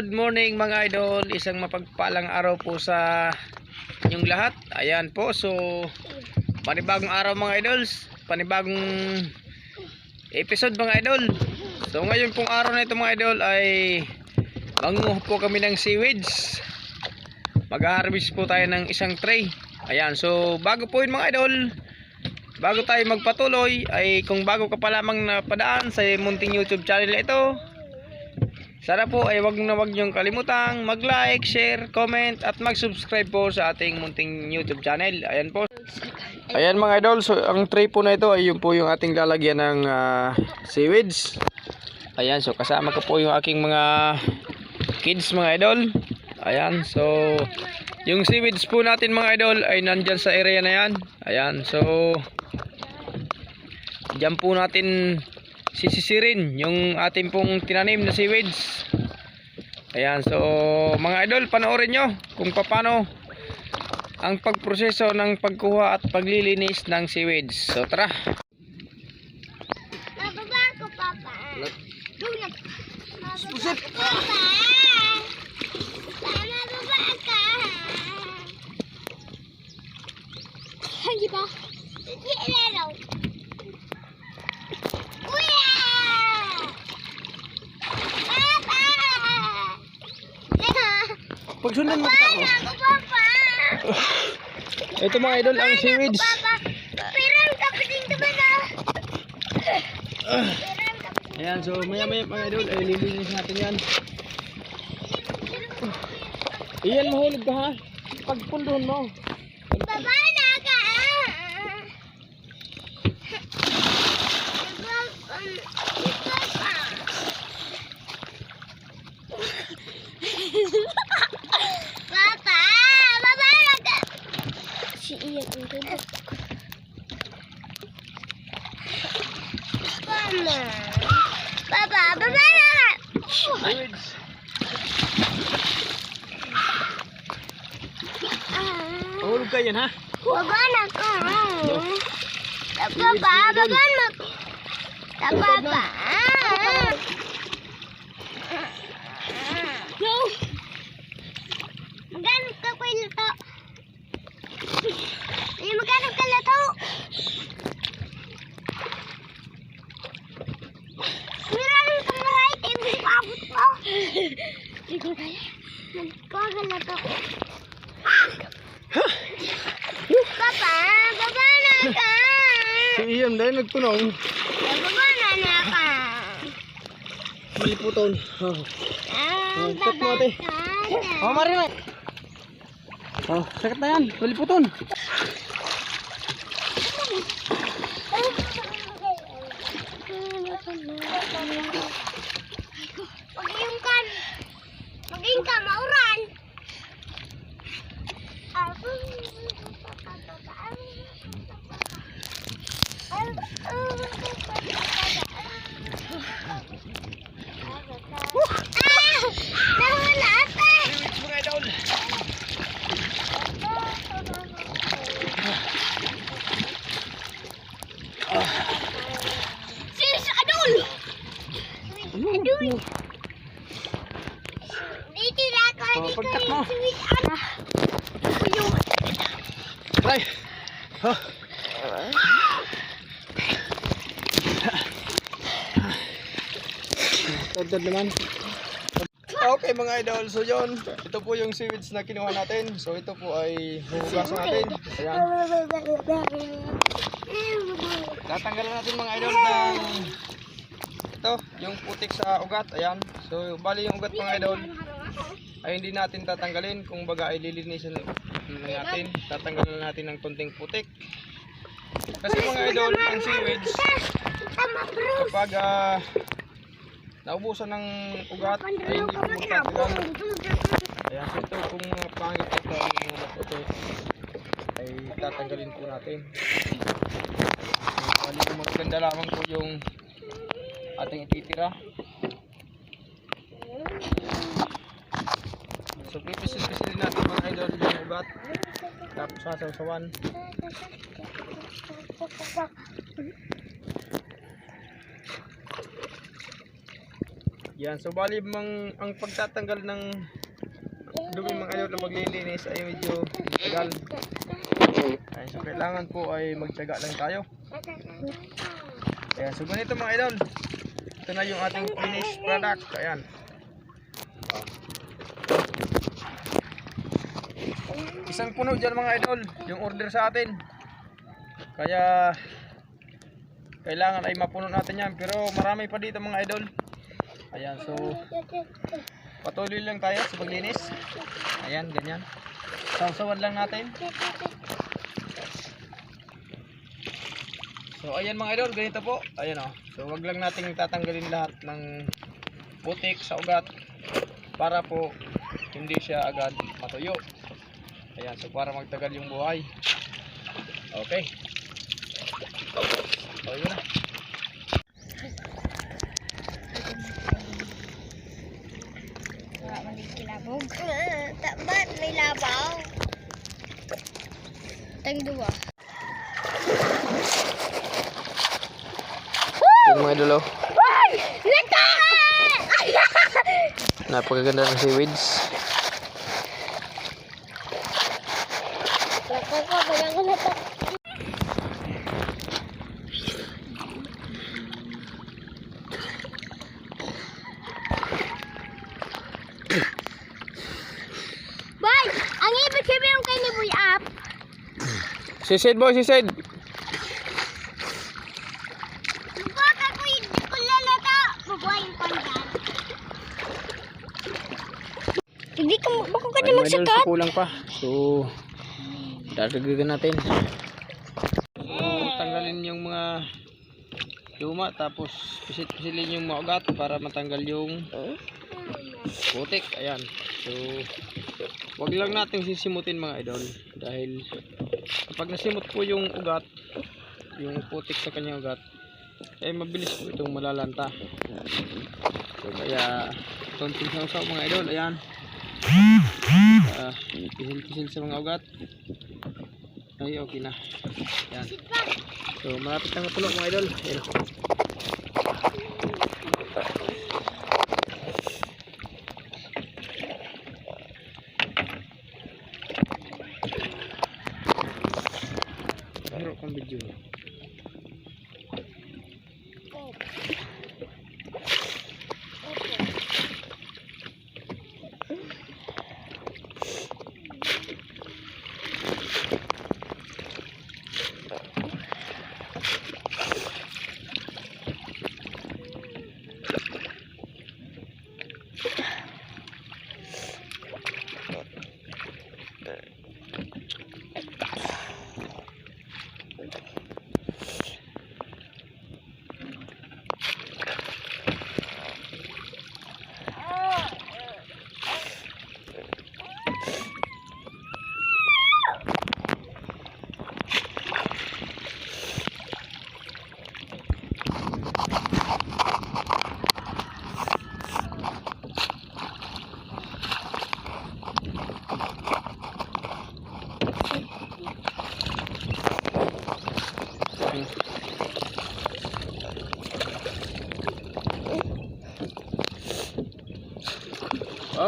Good morning mga idol. Isang mapagpalang araw po sa inyong lahat. Ayan po. So, panibagong araw mga idols. Panibagong episode mga idol. So, ngayon pong araw na ito mga idol ay mangunguha po kami ng seaweeds. Mag-harvest po tayo ng isang tray. Ayan. So, bago po yun mga idol, bago tayo magpatuloy ay kung bago ka pa lamang napadaan sa munting YouTube channel na ito sana po ay wag na wag niyong kalimutang mag-like, share, comment at mag-subscribe po sa ating munting YouTube channel. Ayan po. Ayan mga idol, so ang tray po na ito ay yun po yung ating lalagyan ng ah, seaweeds. Ayan, so kasama ko po yung aking mga kids mga idol. Ayan, so yung seaweeds po natin mga idol ay nandyan sa area na yan. Ayan, so Diyan po natin sisisirin yung ating pong tinanim na seaweeds. Ayan, so mga idol, panoorin nyo kung paano ang pagproseso ng pagkuha at paglilinis ng seaweeds. So tara. Bababa ko, Papa. Pusit. Papa. Sana baba ka. Hindi ba? Hindi lalo. Kuya! Papa! Pagsundan mo kita na! Ito mga idol, ang seaweeds. Papa, pero ang kapiting naman ah. Ayan, so maya maya mga idol, ay lilinis natin yan. Iyan, mahulog ka ha. Pagpunduhan mo. Baba na ka ah. Papa. Papa, baba na ka. Si Ian ang ganda. Mama. Papa, baba na ka. Seaweeds. Ah. Mahulog ka yan ha. Baba na ka. Papa, baba na. Papa. No. Magano ka ko ilato? Ay, magano ka lato? Meron kang maray, eh, hindi ko abot ko. Hindi ko kaya. Nagkagalato. Papa, baba na ka. Si Ian dahil nagtunong. Baba na na ka. Maliputon. Oh. Ah, Oh, cut mo, baba ate. ka na. Oh, Marina. Oh, sakit na yan. Maliputon. Mag-iyong kan. Mag-iyong ka, mauran. Ah! Nawala ate! Seaweeds mga idol. Sis, adul! Adul! Dito na ako, Oh, dito pagkat mo. yung sweet Tagdad naman. Okay mga idol, so yun, ito po yung seaweeds na kinuha natin. So ito po ay huhugasan natin. Ayan. Tatanggalan natin mga idol ng ito, yung putik sa ugat. Ayan. So bali yung ugat mga idol ay hindi natin tatanggalin. Kung baga ay lilinisin natin. Tatanggalan natin ng konting putik. Kasi mga idol, ang seaweeds, kapag ah, naubusan ng ugat, ay hindi po magtatagal. Ayan, so ito kung pangit ito ang mga putik, ay tatanggalin po natin. Bali po maganda lamang po yung ating ititira. So pipisil-pisilin natin mga idol yung ugat. Tapos sasawsawan. Yan, so bali mang, ang pagtatanggal ng dumi mga idol na maglilinis ay medyo tagal. Ay, so kailangan po ay magtyaga lang tayo. Ayan, so ganito mga idol. Ito na yung ating finished product. Ayan. Isang puno dyan mga idol, yung order sa atin. Kaya kailangan ay mapuno natin yan. Pero marami pa dito mga idol. Ayan, so patuloy lang tayo sa paglinis. Ayan, ganyan. Sawsawan lang natin. So ayan mga idol, ganito po. Ayan o. So wag lang nating tatanggalin lahat ng putik sa ugat para po hindi siya agad matuyo. Ayan, so para magtagal yung buhay. Okay. So yun na. Kilabog. Ba't may labaw? Tang duwa. Yun mga idol oh. Ay! Lata! Napakaganda ng seaweeds. Sisid boy, sisid. Baka ko hindi ko lalata. Bubuhay ko dyan. Hindi ka, baka ka idol, so kulang pa. So, dadagdagan natin. So, tanggalin yung mga luma tapos pisit-pisilin yung mga ugat para matanggal yung putik. Ayan. So, wag lang nating sisimutin mga idol dahil kapag nasimot po yung ugat, yung putik sa kanyang ugat, eh mabilis po itong malalanta. So, kaya konting sausaw mga idol. Ayan. Ah, pisil-pisil sa mga ugat. Ay, okay na. Yan. So, malapit na mapuno mga idol. Ayan.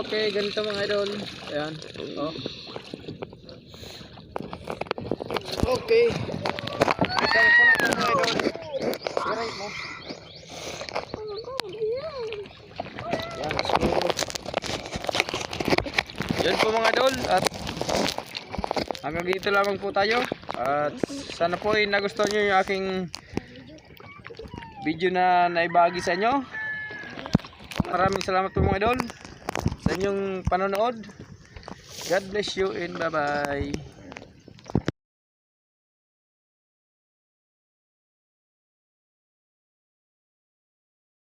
Okay, ganito mga idol. Ayan. Oh. Okay. Isang puno na mga idol. Aray mo. Yan, so, yan po mga idol at hanggang dito lamang po tayo at sana po ay nagustuhan nyo yung aking video na naibagi sa inyo maraming salamat po mga idol sa inyong panonood God bless you and bye bye